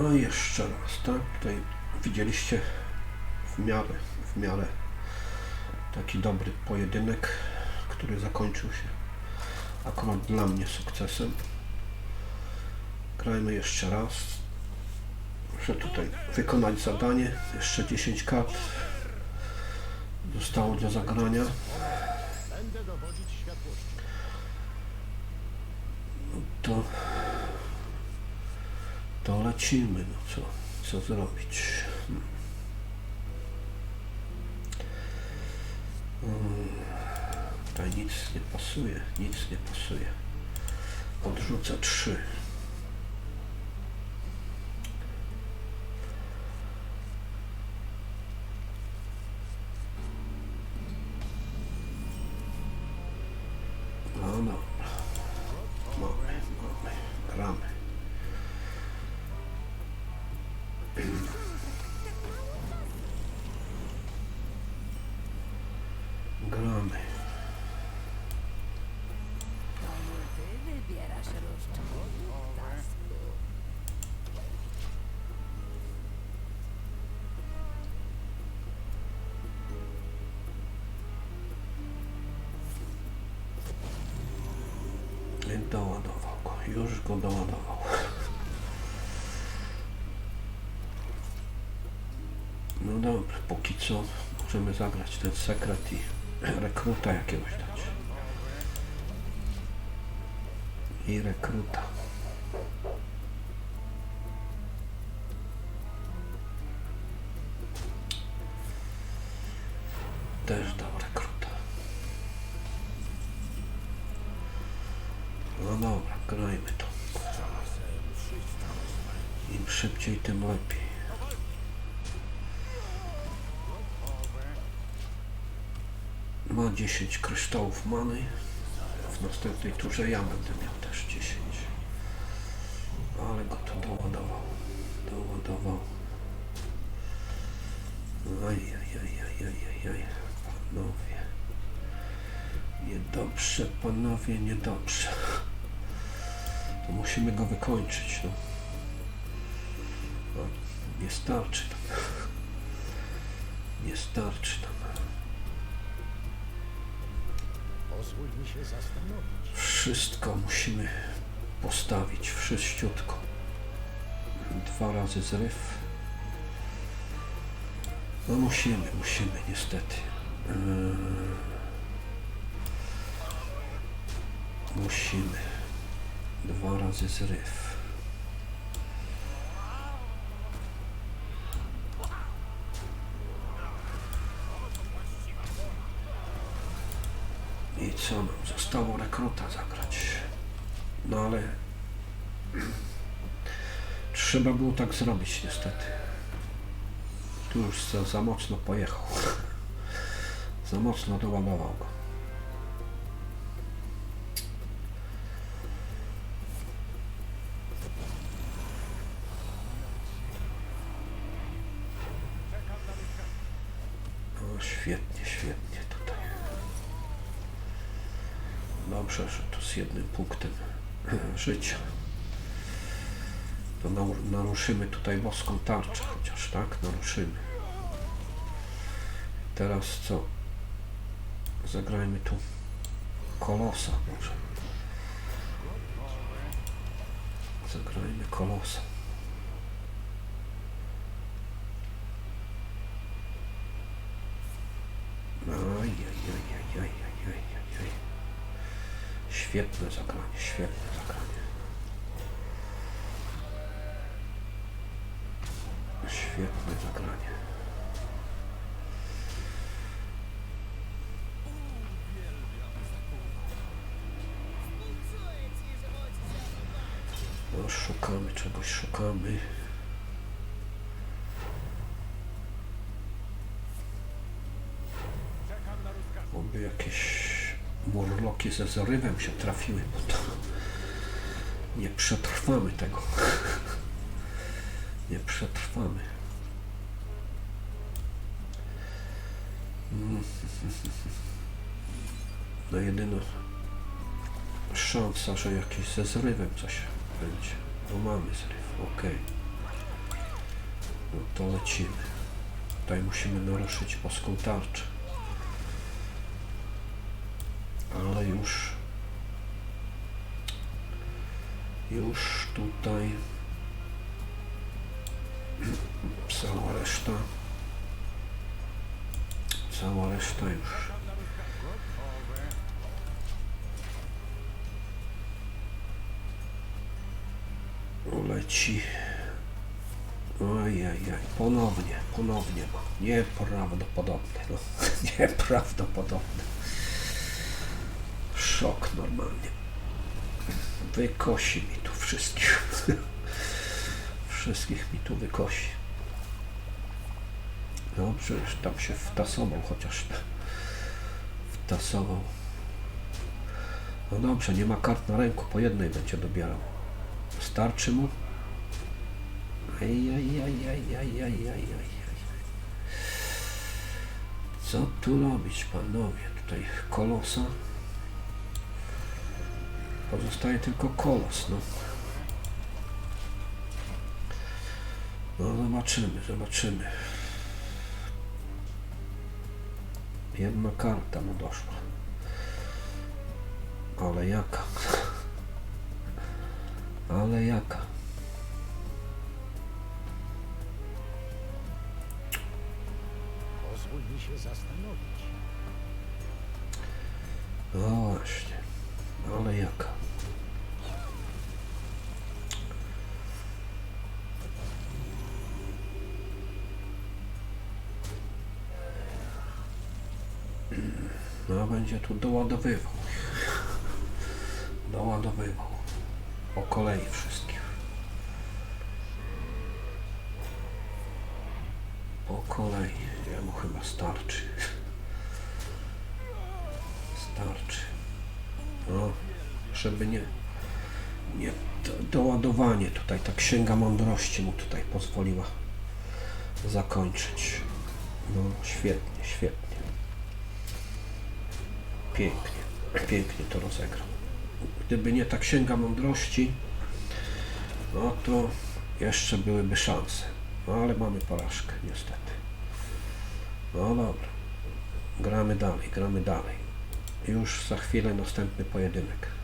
No i jeszcze raz, tak? Tutaj widzieliście w miarę, w miarę taki dobry pojedynek, który zakończył się akurat dla mnie sukcesem. Grajmy jeszcze raz. Muszę tutaj wykonać zadanie. Jeszcze 10 kart zostało do zagrania. Światłością. To, to lecimy. No co, co zrobić? Hmm. Tutaj nic nie pasuje, nic nie pasuje. Odrzucę trzy. No dobra. Doładował go. Już go doładował. No dobrze, póki co możemy zagrać ten sekret i rekruta jakiegoś dać. I rekruta. Też dał rekruta. No dobra, grajmy to. Im szybciej, tym lepiej. Ma 10 kryształów many. W następnej turze ja będę miał też 10. Ale go to doładował. Doładował. Ajajajajajajaj. Panowie. Niedobrze, panowie, niedobrze. Musimy go wykończyć, no. no nie starczy nam. Nie starczy nam. Pozwól mi się zastanowić. Wszystko musimy postawić, wszyściutko. Dwa razy zryw. No musimy, musimy niestety. Eee, musimy. Dwa razy zryw. I co nam zostało rekruta zagrać? No ale trzeba było tak zrobić niestety. Tu już za, za mocno pojechał. za mocno doładował go. No świetnie, świetnie tutaj. Dobrze, że to z jednym punktem życia. To naruszymy tutaj boską tarczę chociaż, tak? Naruszymy. Teraz co? Zagrajmy tu kolosa może. Zagrajmy kolosa. Świetne zagranie, świetne zagranie. Świetne zagranie. No, szukamy czegoś, szukamy. Jakieś murloki ze zrywem się trafiły, bo to nie przetrwamy tego. Nie przetrwamy. No jedyna szansa, że jakieś ze zrywem coś będzie. No mamy zryw, okej. No to lecimy. Tutaj musimy naruszyć boską tarczę. Ale już już tutaj cała reszta cała reszta już leci Ojej, ponownie, ponownie. Nieprawdopodobne, no. Nieprawdopodobne. Szok normalnie. Wykosi mi tu wszystkich. Wszystkich mi tu wykosi. Dobrze, już tam się wtasował chociaż. Wtasował. No dobrze, nie ma kart na ręku, po jednej będzie dobierał. Starczy mu? Aj, aj, aj, aj, aj, aj, aj, aj, aj. Co tu robić, panowie? Tutaj kolosa. Pozostaje tylko kolos, no. No zobaczymy, zobaczymy. Jedna karta mu doszła. Ale jaka? Ale jaka? Pozwól mi się zastanowić. No właśnie. Ale jaka? No będzie tu doładowywał. Doładowywał. Po kolei wszystkich. Po kolei. Jemu chyba starczy. Starczy. No, żeby nie, nie do, doładowanie tutaj, ta księga mądrości mu tutaj pozwoliła zakończyć. No, świetnie, świetnie. Pięknie, pięknie to rozegrał. Gdyby nie ta księga mądrości, no to jeszcze byłyby szanse. No, ale mamy porażkę, niestety. No dobra. Gramy dalej, gramy dalej. Już za chwilę następny pojedynek.